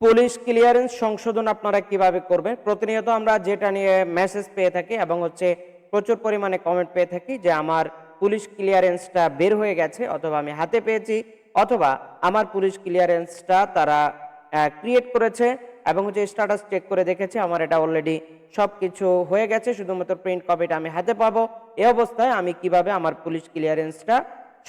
Police clearance সংশোধন আপনারা কীভাবে করবেন? প্রতিনিয়ত আমরা যেটা নিয়ে মেসেজ পেয়ে থাকি এবং হচ্ছে প্রচুর পরিমাণে কমেন্ট পেয়ে থাকি যে আমার পুলিশ ক্লিয়ারেন্সটা বের হয়ে গেছে অথবা আমি হাতে পেয়েছি অথবা আমার পুলিশ ক্লিয়ারেন্সটা তারা ক্রিয়েট করেছে এবং হচ্ছে স্ট্যাটাস চেক করে দেখেছে আমার এটা অলরেডি সব কিছু হয়ে গেছে, শুধুমাত্র প্রিন্ট কপিটা আমি হাতে পাবো। এই অবস্থায় আমি কীভাবে আমার পুলিশ ক্লিয়ারেন্সটা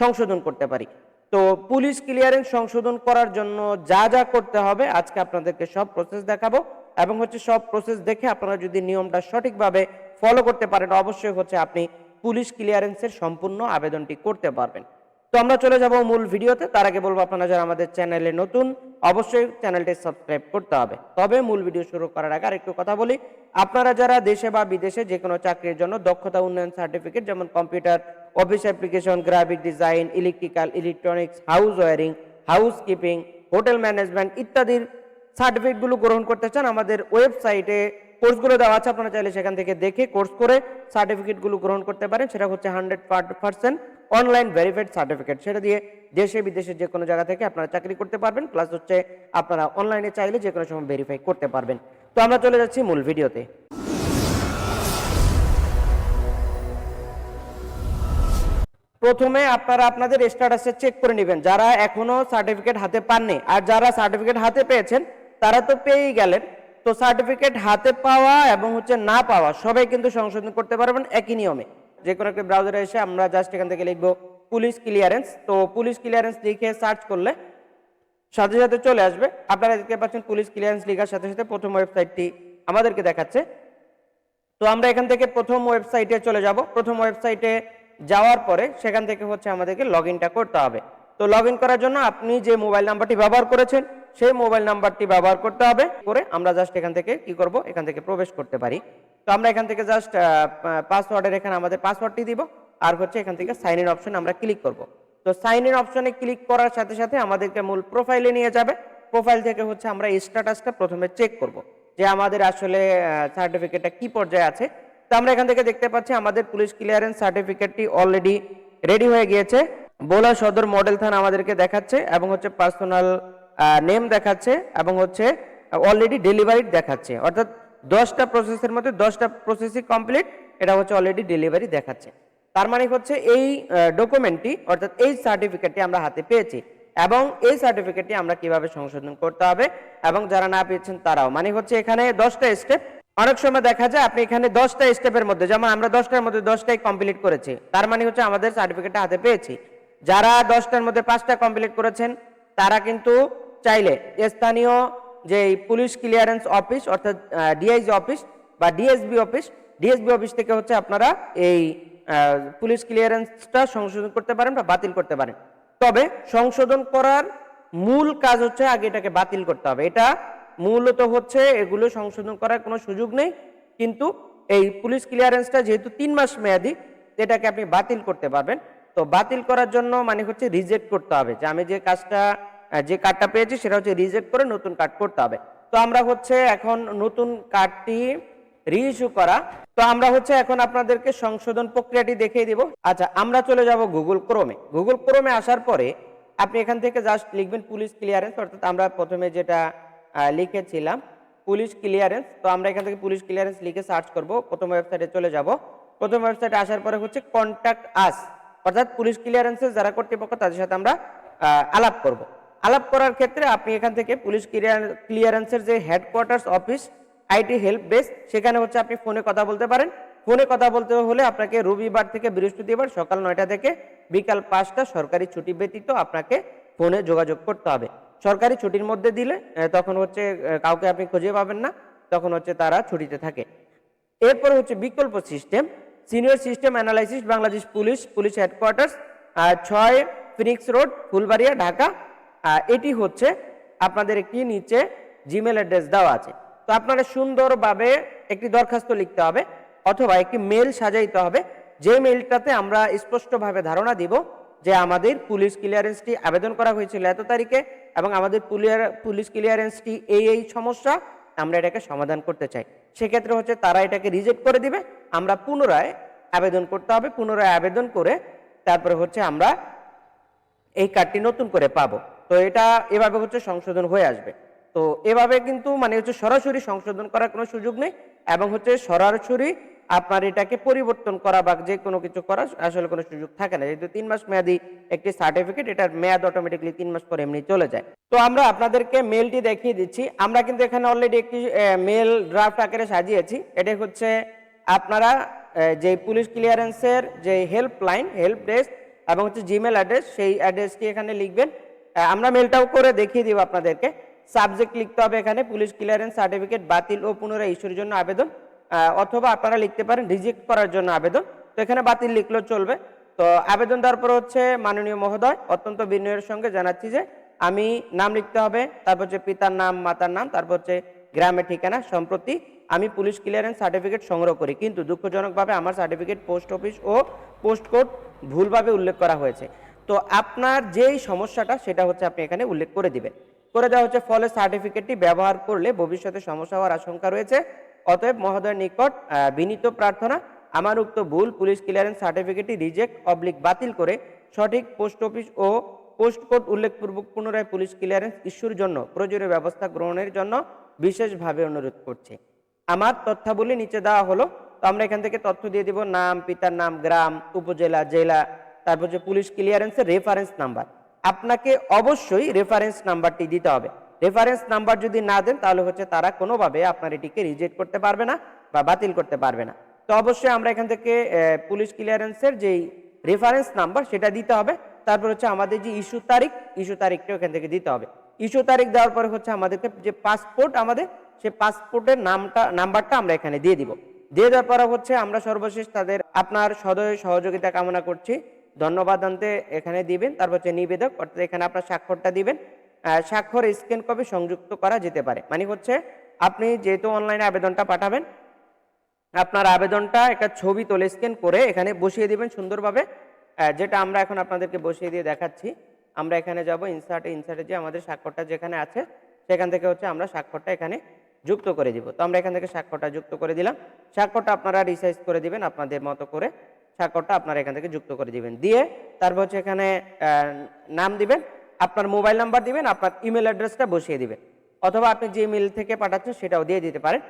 সংশোধন করতে পারি? তো পুলিশ ক্লিয়ারেন্স সংশোধন করার জন্য যা যা করতে হবে, আজকে আপনাদেরকে সব প্রসেস দেখাবো এবং হচ্ছে সব প্রসেস দেখে আপনারা যদি নিয়মটা সঠিকভাবে ফলো করতে পারেন, অবশ্যই হচ্ছে আপনি পুলিশ ক্লিয়ারেন্সের সম্পূর্ণ আবেদনটি করতে পারবেন। তো আমরা চলে যাব মূল ভিডিওতে, তার আগে বলব আপনারা যারা আমাদের চ্যানেলে নতুন, অবশ্যই চ্যানেলটি সাবস্ক্রাইব করতে হবে। তবে মূল ভিডিও শুরু করার আগে আরেকটু কথা বলি, আপনারা যারা দেশে বা বিদেশে যে কোনো চাকরির জন্য দক্ষতা উন্নয়ন সার্টিফিকেট যেমন computer office application graphic design electrical electronics house wiring housekeeping hotel management ইত্যাদির সার্টিফিকেটগুলো গ্রহণ করতে চান, আমাদের ওয়েবসাইটে কোর্সগুলো দেওয়া আছে, আপনারা চাইলে সেখান থেকে দেখে কোর্স করে সার্টিফিকেটগুলো গ্রহণ করতে পারেন, সেটা হচ্ছে hundred percent online verified certificate সেটা দিয়ে দেশে, বিদেশে যে কোনো জায়গা থেকে আপনারা চাকরি করতে পারবেন প্লাস হচ্ছে আপনারা অনলাইনে চাইলে যে কোনো সময় ভেরিফাই করতে পারবেন। তো আমরা চলে যাচ্ছি মূল ভিডিওতে প্রথমে আপনারা আপনাদের স্ট্যাটাসে চেক করে নেবেন। যারা এখনও সার্টিফিকেট হাতে পাননি, আর যারা সার্টিফিকেট হাতে পেয়েছেন, তারা তো পেয়েই গেলেন। তো সার্টিফিকেট হাতে পাওয়া এবং হচ্ছে না পাওয়া, সবাই কিন্তু সংশোধন করতে পারবেন একই নিয়মে। যে কোনো একটা ব্রাউজারে এসে আমরা জাস্ট এখান থেকে লিখব পুলিশ ক্লিয়ারেন্স তো পুলিশ ক্লিয়ারেন্স লিখে সার্চ করলে সাথে সাথে চলে আসবে। আপনারা দেখতে পাচ্ছেন পুলিশ ক্লিয়ারেন্স লেখার সাথে সাথে প্রথম ওয়েবসাইটটি আমাদেরকে দেখাচ্ছে। তো আমরা এখান থেকে প্রথম ওয়েবসাইটে চলে যাব। প্রথম ওয়েবসাইটে যাওয়ার পরে সেখান থেকে হচ্ছে আমাদেরকে লগ করতে হবে। তো লগ করার জন্য আপনি যে মোবাইল নাম্বারটি ব্যবহার করেছেন, সেই মোবাইল নাম্বারটি ব্যবহার করতে হবে। করে আমরা জাস্ট এখান থেকে কি করব? এখান থেকে প্রবেশ করতে পারি। তো আমরা এখান থেকে জাস্ট পাসওয়ার্ডের এখানে আমাদের পাসওয়ার্ডটি দিব। আর হচ্ছে এখান থেকে সাইন ইন অপশন আমরা ক্লিক করব। তো সাইন ইন অপশনে ক্লিক করার সাথে সাথে আমাদেরকে মূল প্রোফাইলে নিয়ে যাবে। প্রোফাইল থেকে হচ্ছে আমরা স্ট্যাটাসটা প্রথমে চেক করব। যে আমাদের আসলে সার্টিফিকেটটা কি পর্যায়ে আছে। তো আমরা এখান থেকে দেখতে পাচ্ছি আমাদের পুলিশ ক্লিয়ারেন্স সার্টিফিকেটটি অলরেডি রেডি হয়ে গিয়েছে। বোলা সদর মডেল থানা আমাদেরকে দেখাচ্ছে এবং হচ্ছে পার্সোনাল নেম দেখাচ্ছে এবং হচ্ছে অলরেডি ডেলিভারি দেখাচ্ছে। অর্থাৎ দশটা প্রসেসের মধ্যে দশটা প্রসেসই কমপ্লিট, এটা হচ্ছে অলরেডি ডেলিভারি দেখাচ্ছে। তার মানে হচ্ছে এই ডকুমেন্টটি, অর্থাৎ এই সার্টিফিকেটটি আমরা হাতে পেয়েছি এবং এই সার্টিফিকেটটি আমরা কীভাবে সংশোধন করতে হবে এবং যারা না পেয়েছেন তারাও। মানে হচ্ছে এখানে দশটা স্টেপ অনেক সময় দেখা যায় আপনি এখানে দশটা স্টেপের মধ্যে, যেমন আমরা দশটার মধ্যে দশটাই কমপ্লিট করেছি, তার মানে হচ্ছে আমাদের সার্টিফিকেটটা হাতে পেয়েছি। যারা দশটার মধ্যে পাঁচটা কমপ্লিট করেছেন, তারা কিন্তু চাইলে স্থানীয় যে পুলিশ ক্লিয়ারেন্স অফিস অর্থাৎ ডিআইজি অফিস বা ডিএসবি অফিস ডিএসবি অফিস থেকে হচ্ছে আপনারা এই পুলিশ ক্লিয়ারেন্সটা সংশোধন করতে পারেন বা বাতিল করতে পারেন। তবে সংশোধন করার মূল কাজ হচ্ছে আগে এটাকে বাতিল করতে হবে। এটা মূলত হচ্ছে এগুলো সংশোধন করার কোনো সুযোগ নেই। কিন্তু এই পুলিশ ক্লিয়ারেন্সটা যেহেতু তিন মাস মেয়াদি, এটাকে আপনি বাতিল করতে পারবেন। তো বাতিল করার জন্য মানে হচ্ছে রিজেক্ট করতে হবে। যে আমি যে কাজটা যে কার্ডটা পেয়েছি, সেটা হচ্ছে রিজেক্ট করে নতুন কার্ড করতে হবে। তো আমরা হচ্ছে এখন নতুন কার্ডটি রিইস্যু করা। তো আমরা হচ্ছে এখন আপনাদেরকে সংশোধন প্রক্রিয়াটি দেখিয়ে দিব। আচ্ছা আমরা চলে যাব গুগল ক্রোমে গুগল ক্রোমে আসার পরে আপনি এখান থেকে জাস্ট লিখবেন পুলিশ ক্লিয়ারেন্স অর্থাৎ আমরা প্রথমে যেটা লিখেছিলাম। পুলিশ ক্লিয়ারেন্স তো আমরা এখান থেকে পুলিশ ক্লিয়ারেন্স লিখে সার্চ করব। প্রথম ওয়েবসাইটে চলে যাব। প্রথম ওয়েবসাইটে আসার পরে হচ্ছে কন্ট্যাক্ট আস অর্থাৎ পুলিশ ক্লিয়ারেন্সের যারা কর্তৃপক্ষ, তাদের সাথে আমরা আলাপ করব। আলাপ করার ক্ষেত্রে আপনি এখান থেকে পুলিশ ক্লিয়ারেন্সের যে headquarters office IT help base সেখানে হচ্ছে আপনি ফোনে কথা বলতে পারেন। ফোনে কথা বলতে হলে আপনাকে রবিবার থেকে বৃহস্পতিবার সকাল নয়টা থেকে বিকাল পাঁচটা সরকারি ছুটি ব্যতীত আপনাকে ফোনে যোগাযোগ করতে হবে। সরকারি ছুটির মধ্যে দিলে তখন হচ্ছে কাউকে আপনি খুঁজে পাবেন না, তখন হচ্ছে তারা ছুটিতে থাকে। এরপর হচ্ছে বিকল্প system, senior system analysis, Bangladesh police police headquarters ছয় ফিনিক্স রোড, ফুলবাড়িয়া, ঢাকা। এটি হচ্ছে আপনাদের একটি নিচে জিমেল অ্যাড্রেস দেওয়া আছে। তো আপনারা সুন্দরভাবে একটি দরখাস্ত লিখতে হবে, অথবা একটি মেল সাজাইতে হবে। যে মেলটাতে আমরা স্পষ্টভাবে ধারণা দিব যে আমাদের পুলিশ ক্লিয়ারেন্সটি আবেদন করা হয়েছিল এত তারিখে এবং আমাদের পুলিশ ক্লিয়ারেন্সটি এই এই সমস্যা আমরা এটাকে সমাধান করতে চাই। সেক্ষেত্রে হচ্ছে তারা এটাকে রিজেক্ট করে দিবে। আমরা পুনরায় আবেদন করতে হবে। পুনরায় আবেদন করে তারপরে হচ্ছে আমরা এই কার্ডটি নতুন করে পাবো। তো এটা এভাবে হচ্ছে সংশোধন হয়ে আসবে। তো এভাবে কিন্তু মানে হচ্ছে সরাসরি সংশোধন করার কোনো সুযোগ নেই এবং হচ্ছে সরাসরি আপনার এটাকে পরিবর্তন করা বা যে কোনো কিছু করা আসলে কোনো সুযোগ থাকে না। যেহেতু তিন মাস মেয়াদি একটি সার্টিফিকেট এটার মেয়াদ অটোমেটিকলি তিন মাস পরে এমনি চলে যায়। তো আমরা আপনাদেরকে মেলটি দেখিয়ে দিচ্ছি। আমরা কিন্তু এখানে অলরেডি একটি মেল ড্রাফট আকারে সাজিয়েছি। এটা হচ্ছে আপনারা যে পুলিশ ক্লিয়ারেন্সের যে হেল্পলাইন হেল্প ডেস্ক এবং হচ্ছে জিমেল অ্যাড্রেস সেই অ্যাড্রেসটি এখানে লিখবেন? আমরা মেলটাও করে দেখিয়ে দিব আপনাদেরকে। সাবজেক্ট লিখতে হবে এখানে, পুলিশ ক্লিয়ারেন্স সার্টিফিকেট বাতিল ও পুনরায় ইস্যুর জন্য আবেদন। অথবা আপনারা লিখতে পারেন রিজেক্ট করার জন্য আবেদন। তো এখানে বাতিল লিখলেও চলবে। তো আবেদন দেওয়ার পর হচ্ছে মাননীয় মহোদয়, অত্যন্ত বিনয়ের সঙ্গে জানাচ্ছি যে আমি নাম লিখতে হবে, তারপর হচ্ছে পিতার নাম, মাতার নাম, তারপর হচ্ছে গ্রামের ঠিকানা সম্প্রতি আমি পুলিশ ক্লিয়ারেন্স সার্টিফিকেট সংগ্রহ করি। কিন্তু দুঃখজনকভাবে আমার সার্টিফিকেট পোস্ট অফিস ও পোস্ট কোড ভুলভাবে উল্লেখ করা হয়েছে। তো আপনার যেই সমস্যাটা, সেটা হচ্ছে আপনি এখানে উল্লেখ করে দিবেন। করে দেওয়া হচ্ছে, ফলে সার্টিফিকেটটি ব্যবহার করলে ভবিষ্যতে সমস্যা হওয়ার আশঙ্কা রয়েছে। অতএব মহোদয়ের নিকট বিনীত প্রার্থনা আমার উক্ত ভুল, পুলিশ ক্লিয়ারেন্স সার্টিফিকেটটি রিজেক্ট অবলিক বাতিল করে সঠিক পোস্ট অফিস ও পোস্ট কোড উল্লেখপূর্বক পুনরায় পুলিশ ক্লিয়ারেন্স ইস্যুর জন্য প্রয়োজনীয় ব্যবস্থা গ্রহণের জন্য বিশেষভাবে অনুরোধ করছে। আমার তথ্যাবলী নিচে দেওয়া হলো, তো আমরা এখান থেকে তথ্য দিয়ে দিব, নাম, পিতার নাম, গ্রাম, উপজেলা, জেলা, তারপর যে পুলিশ ক্লিয়ারেন্সের রেফারেন্স নাম্বার আপনাকে অবশ্যই রেফারেন্স নাম্বারটি দিতে হবে। রেফারেন্স নাম্বার যদি না দেন, তাহলে হচ্ছে তারা কোনোভাবে আপনার এটিকে রিজেক্ট করতে পারবে না বা বাতিল করতে পারবে না। তো অবশ্যই আমরা এখান থেকে পুলিশ ক্লিয়ারেন্সের যেই রেফারেন্স নাম্বার সেটা দিতে হবে। তারপর হচ্ছে আমাদের যে ইস্যু তারিখ ইস্যু তারিখটা ওখান থেকে দিতে হবে। ইস্যু তারিখ দেওয়ার পরে হচ্ছে আমাদেরকে যে পাসপোর্ট আমাদের, সেই পাসপোর্টের নামটা নাম্বারটা আমরা এখানে দিয়ে দিব। দিয়ে দেওয়ার পরে হচ্ছে আমরা সর্বশেষ তাদের আপনার সদয় সহযোগিতা কামনা করছি। ধন্যবাদ আনতে এখানে দিবেন। তারপর হচ্ছে নিবেদক, অর্থাৎ এখানে আপনার স্বাক্ষরটা দিবেন। স্বাক্ষর স্ক্যান কপি সংযুক্ত করা যেতে পারে। মানে হচ্ছে, আপনি যেহেতু অনলাইনে আবেদনটা পাঠাবেন, আপনার আবেদনটা একটা ছবি তোলে স্ক্যান করে এখানে বসিয়ে দিবেন সুন্দরভাবে। যেটা আমরা এখন আপনাদেরকে বসিয়ে দিয়ে দেখাচ্ছি। আমরা এখানে যাব ইনসার্টে ইনসার্টে যে আমাদের স্বাক্ষরটা যেখানে আছে, সেখান থেকে হচ্ছে আমরা স্বাক্ষরটা এখানে যুক্ত করে দিব। তো আমরা এখান থেকে স্বাক্ষরটা যুক্ত করে দিলাম। স্বাক্ষরটা আপনারা রিসাইজ করে দিবেন আপনাদের মতো করে। স্বাক্ষরটা আপনারা এখান থেকে যুক্ত করে দিবেন। দিয়ে তারপর হচ্ছে এখানে নাম দিবেন। আপনার মোবাইল নাম্বার দিবেন, আপনার ইমেল অ্যাড্রেসটা বসিয়ে দিবেন। অথবা আপনি যে ইমেল থেকে পাঠাচ্ছেন সেটাও দিয়ে দিতে পারেন।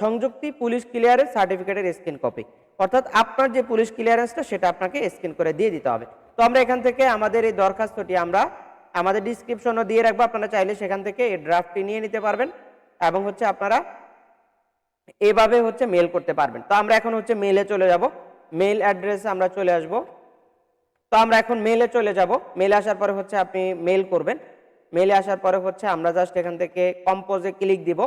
সংযুক্তি পুলিশ ক্লিয়ারেন্স সার্টিফিকেটের স্ক্রিন কপি। অর্থাৎ আপনার যে পুলিশ ক্লিয়ারেন্সটা সেটা আপনাকে স্ক্যান করে দিয়ে দিতে হবে। তো আমরা এখান থেকে আমাদের এই দরখাস্তটি আমরা আমাদের ডিসক্রিপশনও দিয়ে রাখব। আপনারা চাইলে সেখান থেকে এই ড্রাফটটি নিয়ে নিতে পারবেন এবং হচ্ছে আপনারা এভাবে হচ্ছে মেল করতে পারবেন। তো আমরা এখন হচ্ছে মেলে চলে যাব। মেল অ্যাড্রেসে আমরা চলে আসব। তো আমরা এখন মেলে চলে যাব। মেলে আসার পরে হচ্ছে আপনি মেল করবেন। মেলে আসার পরে হচ্ছে আমরা জাস্ট এখান থেকে কম্পোজে ক্লিক দিব।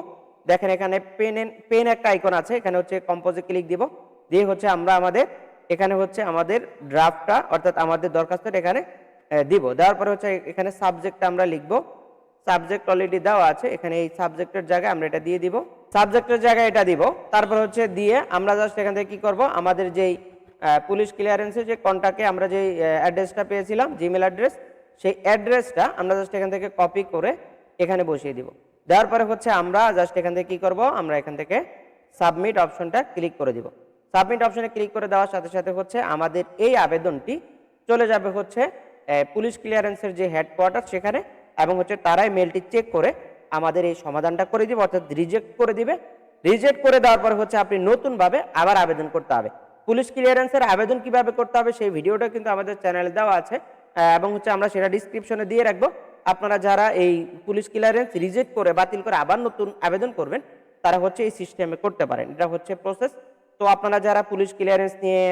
দেখেন এখানে পেন পেন একটা আইকন আছে, এখানে হচ্ছে কম্পোজে ক্লিক দিব। দিয়ে হচ্ছে আমরা আমাদের, এখানে হচ্ছে আমাদের ড্রাফটটা অর্থাৎ আমাদের দরখাস্তটা এখানে দিব। দেওয়ার পরে হচ্ছে এখানে সাবজেক্টটা আমরা লিখব। সাবজেক্ট অলরেডি দেওয়া আছে, এখানে এই সাবজেক্টের জায়গায় আমরা এটা দিয়ে দিব। সাবজেক্টের জায়গায় এটা দিব। তারপর হচ্ছে দিয়ে আমরা জাস্ট এখান থেকে কি করব? আমাদের যেই পুলিশ ক্লিয়ারেন্সে যে কন্টাক্টে আমরা যে অ্যাড্রেসটা পেয়েছিলাম জিমেল অ্যাড্রেস সেই অ্যাড্রেসটা আমরা জাস্ট এখান থেকে কপি করে এখানে বসিয়ে দিব। দেওয়ার পরে হচ্ছে আমরা জাস্ট এখান থেকে কী করব? আমরা এখান থেকে সাবমিট অপশনটা ক্লিক করে দিব। সাবমিট অপশনে ক্লিক করে দেওয়ার সাথে সাথে হচ্ছে আমাদের এই আবেদনটি চলে যাবে হচ্ছে পুলিশ ক্লিয়ারেন্সের যে হেডকোয়ার্টার সেখানে এবং হচ্ছে তারাই মেলটি চেক করে আমাদের এই সমাধানটা করে দিবে, অর্থাৎ রিজেক্ট করে দিবে। রিজেক্ট করে দেওয়ার পর হচ্ছে আপনি নতুনভাবে আবার আবেদন করতে হবে। পুলিশ ক্লিয়ারেন্সের আবেদন কীভাবে করতে হবে সেই ভিডিওটা কিন্তু আমাদের চ্যানেলে দেওয়া আছে। এবং হচ্ছে আমরা সেটা ডিসক্রিপশনে দিয়ে রাখব। আপনারা যারা এই পুলিশ ক্লিয়ারেন্স রিজেক্ট করে, বাতিল করে আবার নতুন আবেদন করবেন, তারা হচ্ছে এই সিস্টেমে করতে পারেন। এটা হচ্ছে প্রসেস তো আপনারা যারা পুলিশ ক্লিয়ারেন্স নিয়ে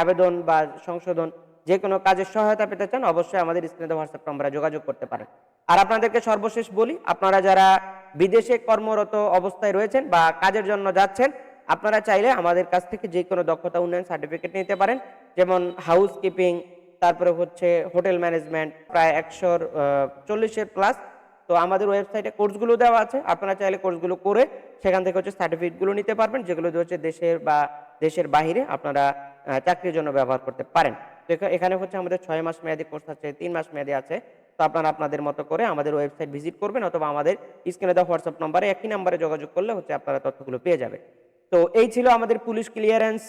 আবেদন বা সংশোধন যে কোনো কাজের সহায়তা পেতে চান, অবশ্যই আমাদের স্ক্রিনে হোয়াটসঅ্যাপ নম্বরে যোগাযোগ করতে পারেন। আর আপনাদেরকে সর্বশেষ বলি, আপনারা যারা বিদেশে কর্মরত অবস্থায় রয়েছেন বা কাজের জন্য যাচ্ছেন আপনারা চাইলে আমাদের কাছ থেকে যে কোনো দক্ষতা উন্নয়ন সার্টিফিকেট নিতে পারেন। যেমন হাউস কিপিং তারপরে হচ্ছে হোটেল ম্যানেজমেন্ট প্রায় একশোর চল্লিশের প্লাস তো আমাদের ওয়েবসাইটে কোর্সগুলো দেওয়া আছে। আপনারা চাইলে কোর্সগুলো করে সেখান থেকে হচ্ছে সার্টিফিকেটগুলো নিতে পারবেন, যেগুলো হচ্ছে দেশের বা দেশের বাইরে আপনারা চাকরির জন্য ব্যবহার করতে পারেন। তো এখানে হচ্ছে আমাদের ছয় মাস মেয়াদি কোর্স আছে, তিন মাস মেয়াদি আছে। তো আপনারা আপনাদের মতো করে আমাদের ওয়েবসাইট ভিজিট করবেন, অথবা আমাদের স্ক্রিনে দেওয়া হোয়াটসঅ্যাপ নম্বরে একই নম্বরে যোগাযোগ করলে হচ্ছে আপনারা তথ্যগুলো পেয়ে যাবেন। তো এই ছিল আমাদের পুলিশ ক্লিয়ারেন্স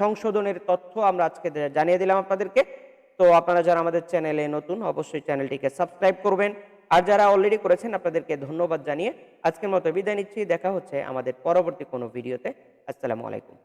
সংশোধনের তথ্য আমরা আজকে জানিয়ে দিলাম আপনাদেরকে। তো আপনারা যারা আমাদের চ্যানেলে নতুন, অবশ্যই চ্যানেলটিকে সাবস্ক্রাইব করবেন। আর যারা অলরেডি করেছেন, আপনাদেরকে ধন্যবাদ জানিয়ে আজকের মতো বিদায় নিচ্ছি। দেখা হচ্ছে আমাদের পরবর্তী কোনো ভিডিওতে। আসসালামু আলাইকুম।